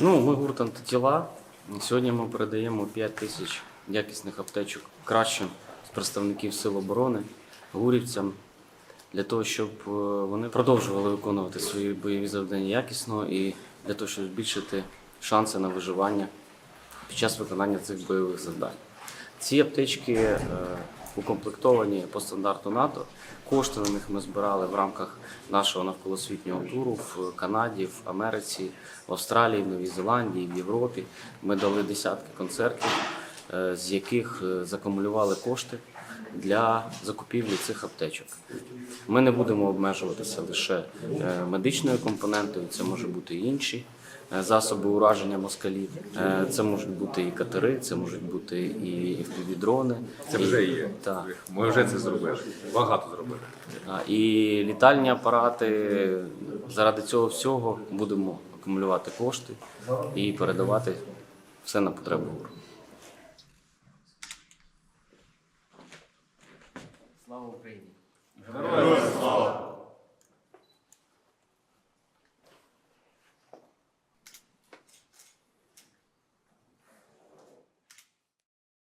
Ну, ми гурт антитіла. Сьогодні ми передаємо 5 тисяч якісних аптечок кращим з представників Сил оборони, гурівцям, для того, щоб е, вони продовжували виконувати свої бойові завдання якісно і для того, щоб збільшити шанси на виживання під час виконання цих бойових завдань. Ці аптечки е, укомплектовані по стандарту НАТО. Кошти на них ми збирали в рамках нашого навколосвітнього туру в Канаді, в Америці, в Австралії, в Новій Зеландії, в Європі. Ми дали десятки концертів, е, з яких е, закумулювали кошти для закупівлі цих аптечок. Ми не будемо обмежуватися лише е, медичною компонентою, це може бути і інші засоби ураження москалів. Е, Це можуть бути і катери, це можуть бути і FPV-дрони. Це вже є. Так. Ми вже це зробили. Багато зробили. І літальні апарати заради цього всього будемо акумулювати кошти і передавати все на потребу ГУР. Слава Україні!